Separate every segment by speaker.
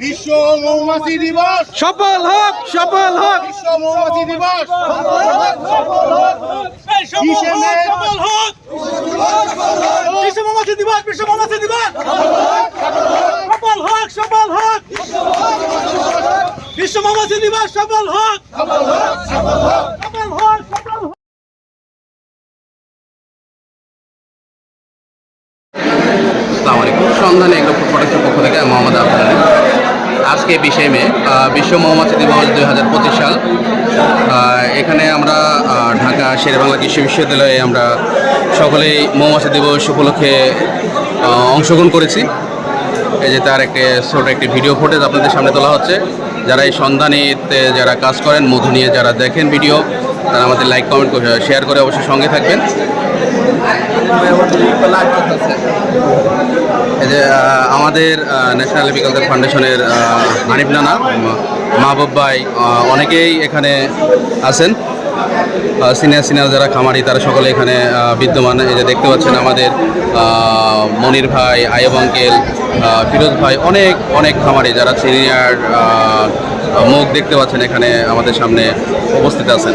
Speaker 1: বিশ্ব মৌমাছি দিবস।
Speaker 2: সফল হোক সফল হোক।
Speaker 1: বিশ্ব মৌমাছি দিবস।
Speaker 2: বিশ্ব মৌমাছি দিবস বিশ্ব মৌমাছি দিবস। সফল হোক সফল হোক। বিশ্ব মৌমাছি দিবস সফল হোক সফল হোক।
Speaker 3: সন্ধান এগ্রো প্রোডাক্টের পক্ষ থেকে আমি মোহাম্মদ আফজাল। আজকে বিশে মে বিশ্ব মৌমাছি দিবস দুই হাজার পঁচিশ সাল। এখানে আমরা ঢাকা শেরেবাংলা কৃষি বিশ্ববিদ্যালয়ে আমরা সকলেই মৌমাছি দিবস উপলক্ষে অংশগ্রহণ করেছি। এই যে তার একটি, ছোট একটি ভিডিও ফুটেজ আপনাদের সামনে তোলা হচ্ছে। যারা এই সন্ধানীতে যারা কাজ করেন, মধু নিয়ে যারা দেখেন ভিডিও, তারা আমাদের লাইক কমেন্ট শেয়ার করে অবশ্যই সঙ্গে থাকবেন। যে আমাদের ন্যাশনাল এপিকালচার ফাউন্ডেশনের হানিফ নানা মা- মাহবুব ভাই অনেকেই এখানে আছেন। সিনিয়র সিনিয়র যারা খামারি, তারা সকলে এখানে বিদ্যমান। এই যে দেখতে পাচ্ছেন আমাদের মনির ভাই, আয়ব আঙ্কেল ফিরোজ ভাই, অনেক অনেক খামারি যারা সিনিয়র মুখ দেখতে পাচ্ছেন এখানে আমাদের সামনে উপস্থিত আছেন।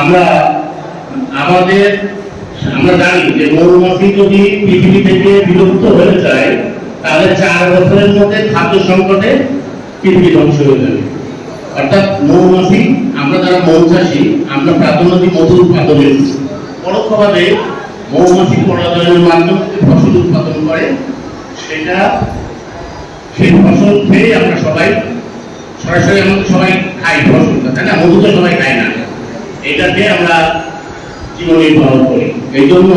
Speaker 4: আমরা আমাদের, আমরা জানি যে মৌমাছি যদি পৃথিবী থেকে বিলুপ্ত হয়ে যায়, তাহলে চার বছরের মধ্যে খাদ্য সংকটে পৃথিবী ধ্বংস হয়ে যাবে। অর্থাৎ মৌমাছি আমরা যারা মৌচাষী আমরা দিই মধু উৎপাদনের পরোক্ষভাবে মৌমাছি পরাজয়ের মাধ্যমে ফসল উৎপাদন করে, সেটা, সেই ফসল খেয়ে আমরা সবাই, সরাসরি আমাদের সবাই খাই ফসলটা, তাই না? মধু তো সবাই খায় না। এটাকে আমরা জীবন নির্বাহ করি। এই জন্য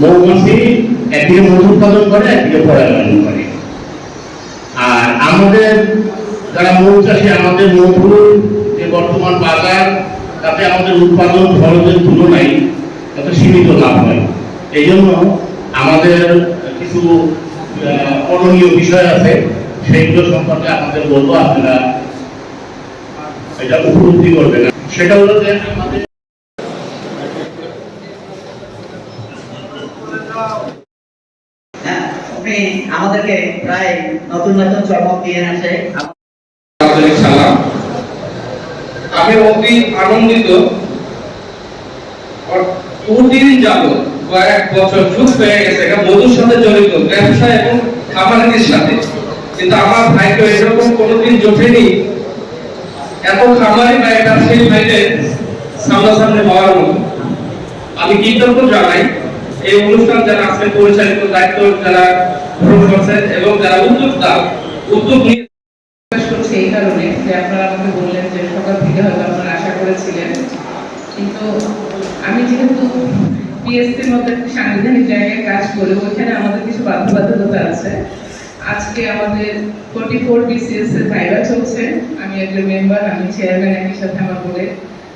Speaker 4: মৌমাছি একদিকে মধু উৎপাদন করে, একদিকে পরাগায়ন করে। আর আমাদের, যারা মৌ চাষী, আমাদের মধুর যে বর্তমান বাজার, তাতে আমাদের উৎপাদন খরচের তুলনায় এত সীমিত লাভ হয়। এই জন্য আমাদের কিছু করণীয় বিষয় আছে, সেইগুলো সম্পর্কে আপনাদের বলব, আপনারা এটা উপলব্ধি করবেন সেটা হলো যে আমাদের
Speaker 5: হ্যাঁ, আপনি আমাদেরকে প্রায় নতুন নতুন চমক দিয়ে আসে।
Speaker 6: সালাম। আমি অতি আনন্দিত। বহুদিন কয়েক বছর যুগ হয়ে গেছে এটা মধুর সাথে জড়িত ব্যবসা এবং খামারের সাথে। কিন্তু আমার ভাইকে এরকম কোনোদিন জোটেনি এত খামারি বা এটা সেই ভাইদের সামনাসামনি হওয়ার মতো। আমি কৃতজ্ঞ জানাই এই অনুষ্ঠান যারা আজকে পরিচালিত, দায়িত্ব যারা গ্রহণ করছেন এবং যারা উদ্যোক্তা, উদ্যোগ নিয়ে
Speaker 7: এই কারণে যে আপনারা আমাকে বললেন যে সকাল থেকে হয়তো আপনারা আশা করেছিলেন। কিন্তু আমি যেহেতু পিএসসির মধ্যে একটি সাংবিধানিক জায়গায় কাজ করি, ওইখানে আমাদের কিছু বাধ্যবাধকতা আছে। আজকে আমাদের ফোর্টি ফোর বিসিএস এর ভাইবা চলছে। আমি একজন মেম্বার আমি চেয়ারম্যান একই সাথে আমার বলে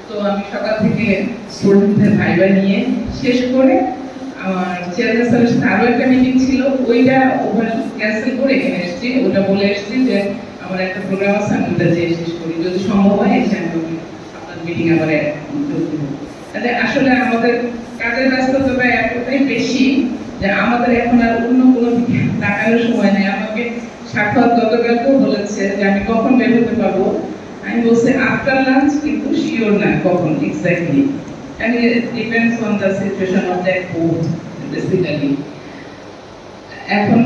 Speaker 7: তো আমি সকাল থেকে স্টুডেন্টদের ভাইবা নিয়ে শেষ করে আমার চেয়ারম্যান স্যারের সাথে আরও একটা মিটিং ছিল। ওইটা ওভার ক্যান্সেল করে এখানে এসেছি। ওটা বলে এসেছি যে আমার একটা প্রোগ্রাম আছে, আমি ওটা যেয়ে শেষ করি। যদি সম্ভব হয়, এসে আমি আপনার মিটিং আবার তাহলে আসলে আমাদের কাজের ব্যস্ততা এতটাই বেশি যে আমাদের এখন আর অন্য কোনো দিকে তাকানোর সময় নেই। সাক্ষাৎ গতকালকেও বলেছে যে আমি কখন বের হতে পারব। আমি বলছি আফটার লাঞ্চ কিন্তু শিওর না কখন basically এখন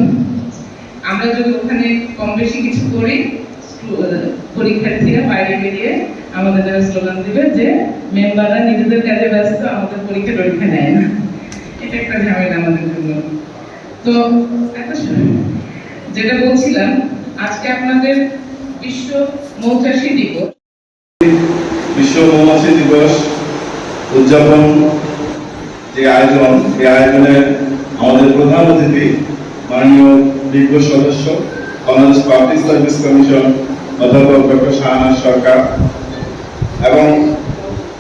Speaker 7: আমরা যদি ওখানে কম বেশি কিছু করি পরীক্ষার্থীরা বাইরে বেরিয়ে আমাদের যারা স্লোগান দিবে যে মেম্বাররা নিজেদের কাজে ব্যস্ত, আমাদের পরীক্ষা টরীক্ষা নেয় না। এটা একটা ঝামেলা আমাদের জন্য। তো একটা যেটা বলছিলাম, আজকে আপনাদের বিশ্ব মৌচাষী দিবস।
Speaker 8: বিশ্ব মৌমাছি দিবস উদযাপন যে আয়োজন, এই আয়োজনে আমাদের প্রধান অতিথি, মাননীয় বিজ্ঞ সদস্য, বাংলাদেশ পাবলিক সার্ভিস কমিশন অধ্যাপক ডক্টর শাহনাজ সরকার এবং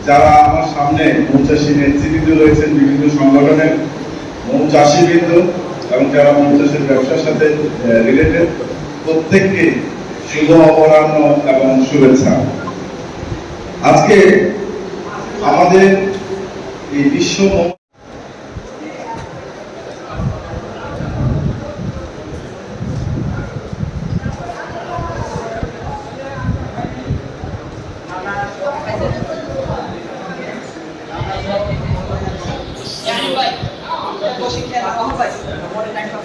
Speaker 8: যারা আমার সামনে মৌচাষী নেতৃবৃন্দ রয়েছেন, বিভিন্ন সংগঠনের মৌচাষীবৃন্দ এবং যারা মৌচাষীর ব্যবসার সাথে রিলেটেড প্রত্যেককে শুভ অপরাহ্ন এবং শুভেচ্ছা। আজকে আমাদের এই বিশ্ব মৌ-
Speaker 5: প্রশিক্ষণ